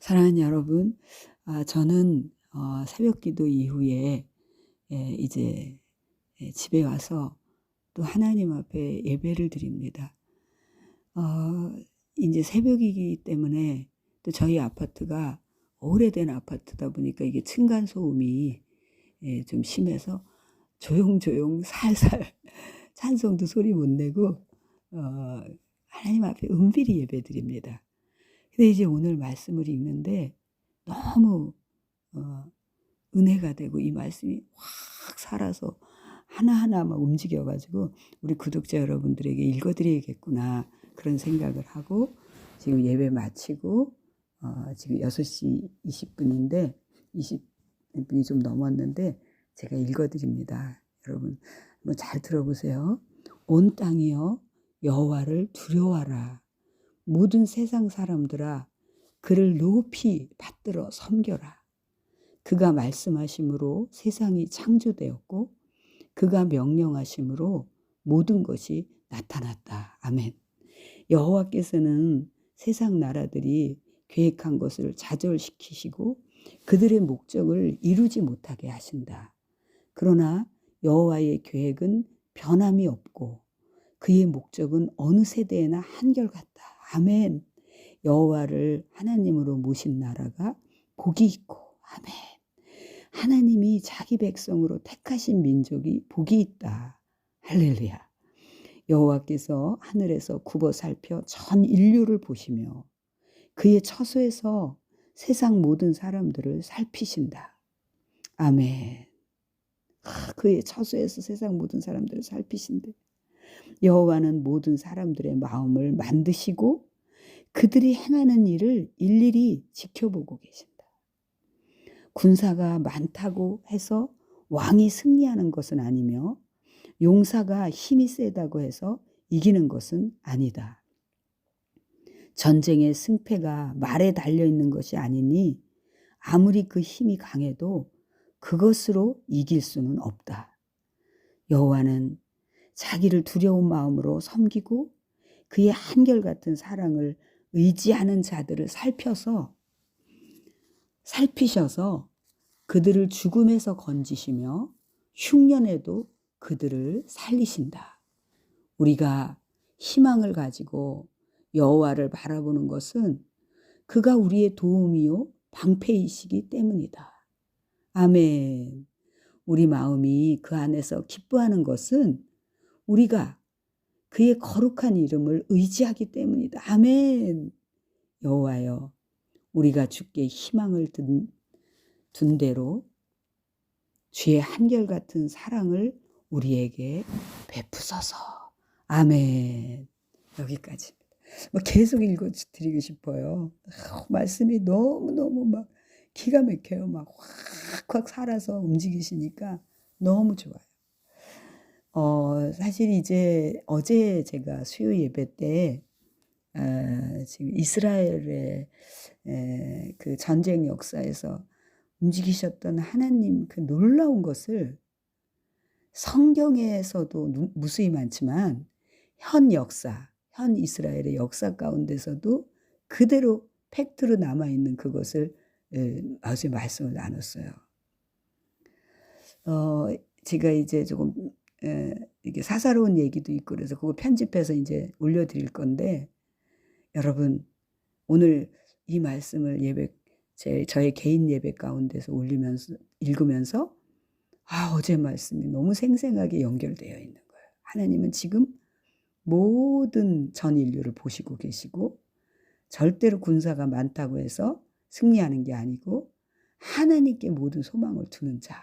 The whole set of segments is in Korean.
사랑하는 여러분, 아, 저는 어, 새벽 기도 이후에 예, 이제 예, 집에 와서 또 하나님 앞에 예배를 드립니다. 어, 이제 새벽이기 때문에 또 저희 아파트가 오래된 아파트다 보니까 이게 층간 소음이 예, 좀 심해서 조용조용 살살 찬송도 소리 못 내고 어, 하나님 앞에 은밀히 예배 드립니다. 근데 이제 오늘 말씀을 읽는데 너무 어, 은혜가 되고 이 말씀이 확 살아서 하나하나 막 움직여가지고 우리 구독자 여러분들에게 읽어드려야겠구나 그런 생각을 하고 지금 예배 마치고 어, 지금 6시 20분인데 20분이 좀 넘었는데 제가 읽어드립니다. 여러분 잘 들어보세요. 온 땅이여 여호와를 두려워하라. 모든 세상 사람들아 그를 높이 받들어 섬겨라. 그가 말씀하심으로 세상이 창조되었고 그가 명령하심으로 모든 것이 나타났다. 아멘. 여호와께서는 세상 나라들이 계획한 것을 좌절시키시고 그들의 목적을 이루지 못하게 하신다. 그러나 여호와의 계획은 변함이 없고 그의 목적은 어느 세대에나 한결같다. 아멘. 여호와를 하나님으로 모신 나라가 복이 있고 아멘. 하나님이 자기 백성으로 택하신 민족이 복이 있다. 할렐루야. 여호와께서 하늘에서 굽어 살펴 전 인류를 보시며 그의 처소에서 세상 모든 사람들을 살피신다. 아멘. 아, 그의 처소에서 세상 모든 사람들을 살피신대. 여호와는 모든 사람들의 마음을 만드시고 그들이 행하는 일을 일일이 지켜보고 계신다. 군사가 많다고 해서 왕이 승리하는 것은 아니며 용사가 힘이 세다고 해서 이기는 것은 아니다. 전쟁의 승패가 말에 달려 있는 것이 아니니 아무리 그 힘이 강해도 그것으로 이길 수는 없다. 여호와는 자기를 두려운 마음으로 섬기고 그의 한결같은 사랑을 의지하는 자들을 살펴서 살피셔서 그들을 죽음에서 건지시며 흉년에도 그들을 살리신다. 우리가 희망을 가지고 여호와를 바라보는 것은 그가 우리의 도움이요 방패이시기 때문이다. 아멘. 우리 마음이 그 안에서 기뻐하는 것은 우리가 그의 거룩한 이름을 의지하기 때문이다. 아멘. 여호와여, 우리가 주께 희망을 둔, 둔 대로 주의 한결같은 사랑을 우리에게 베푸소서. 아멘. 여기까지. 뭐 계속 읽어드리고 싶어요. 말씀이 너무너무 막 기가 막혀요. 막 확확 살아서 움직이시니까 너무 좋아요. 어, 사실 이제 어제 제가 수요 예배 때 아, 지금 이스라엘의 에, 그 전쟁 역사에서 움직이셨던 하나님 그 놀라운 것을 성경에서도 무수히 많지만 현 역사, 현 이스라엘의 역사 가운데서도 그대로 팩트로 남아있는 그것을 아주 말씀을 나눴어요. 어, 제가 이제 조금 에, 이게 사사로운 얘기도 있고 그래서 그거 편집해서 이제 올려드릴 건데 여러분 오늘 이 말씀을 예배 제 저의 개인 예배 가운데서 올리면서 읽으면서 아 어제 말씀이 너무 생생하게 연결되어 있는 거예요. 하나님은 지금 모든 전 인류를 보시고 계시고 절대로 군사가 많다고 해서 승리하는 게 아니고 하나님께 모든 소망을 두는 자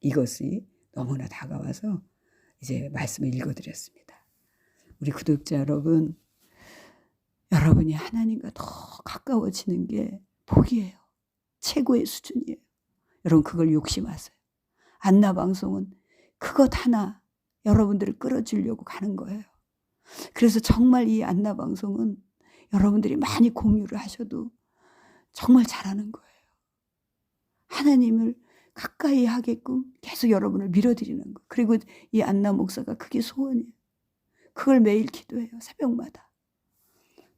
이것이 너무나 다가와서 이제 말씀을 읽어드렸습니다. 우리 구독자 여러분, 여러분이 하나님과 더 가까워지는 게 복이에요. 최고의 수준이에요. 여러분 그걸 욕심하세요. 안나 방송은 그것 하나 여러분들을 끌어주려고 가는 거예요. 그래서 정말 이 안나 방송은 여러분들이 많이 공유를 하셔도 정말 잘하는 거예요. 하나님을 가까이 하게끔 계속 여러분을 밀어드리는 거. 그리고 이 안나 목사가 그게 소원이에요. 그걸 매일 기도해요. 새벽마다.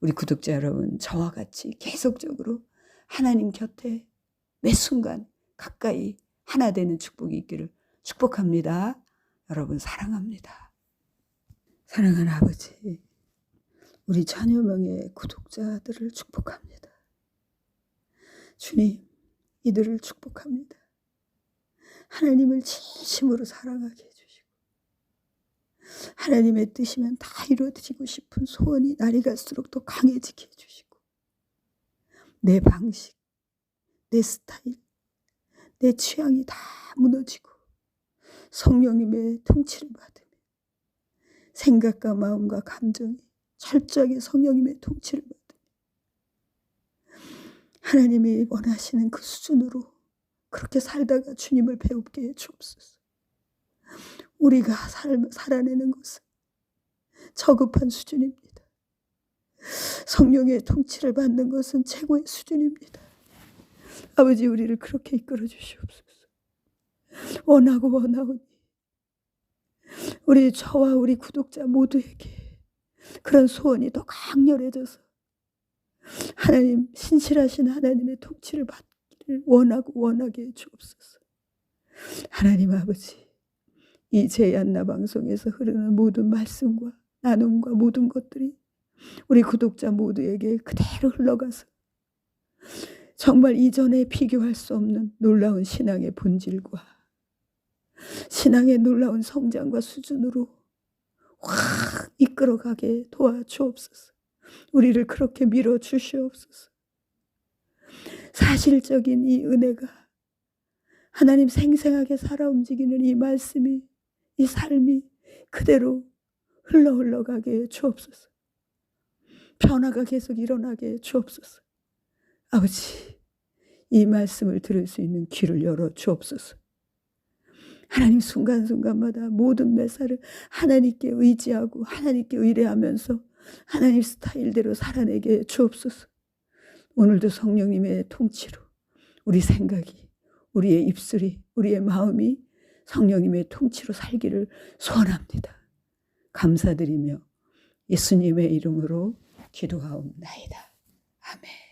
우리 구독자 여러분, 저와 같이 계속적으로 하나님 곁에 매 순간 가까이 하나 되는 축복이 있기를 축복합니다. 여러분 사랑합니다. 사랑하는 아버지, 우리 천여 명의 구독자들을 축복합니다. 주님, 이들을 축복합니다. 하나님을 진심으로 사랑하게 해주시고, 하나님의 뜻이면 다 이루어지고 싶은 소원이 날이 갈수록 더 강해지게 해주시고, 내 방식, 내 스타일, 내 취향이 다 무너지고, 성령님의 통치를 받으며, 생각과 마음과 감정이 철저하게 성령님의 통치를 받으며, 하나님이 원하시는 그 수준으로 그렇게 살다가 주님을 배웁게 해 주옵소서. 우리가 살, 살아내는 것은 저급한 수준입니다. 성령의 통치를 받는 것은 최고의 수준입니다. 아버지 우리를 그렇게 이끌어 주시옵소서. 원하고 원하오니 우리 저와 우리 구독자 모두에게 그런 소원이 더 강렬해져서 하나님 신실하신 하나님의 통치를 받 기를 원하고 원하게 해 주옵소서. 하나님 아버지 이 제안나 방송에서 흐르는 모든 말씀과 나눔과 모든 것들이 우리 구독자 모두에게 그대로 흘러가서 정말 이전에 비교할 수 없는 놀라운 신앙의 본질과 신앙의 놀라운 성장과 수준으로 확 이끌어가게 도와주옵소서. 우리를 그렇게 밀어 주시옵소서. 사실적인 이 은혜가 하나님 생생하게 살아 움직이는 이 말씀이 이 삶이 그대로 흘러 흘러가게 주옵소서. 변화가 계속 일어나게 주옵소서. 아버지, 이 말씀을 들을 수 있는 귀를 열어 주옵소서. 하나님 순간순간마다 모든 매사를 하나님께 의지하고 하나님께 의뢰하면서 하나님 스타일대로 살아내게 주옵소서. 오늘도 성령님의 통치로 우리 생각이, 우리의 입술이, 우리의 마음이 성령님의 통치로 살기를 소원합니다. 감사드리며 예수님의 이름으로 기도하옵나이다. 아멘.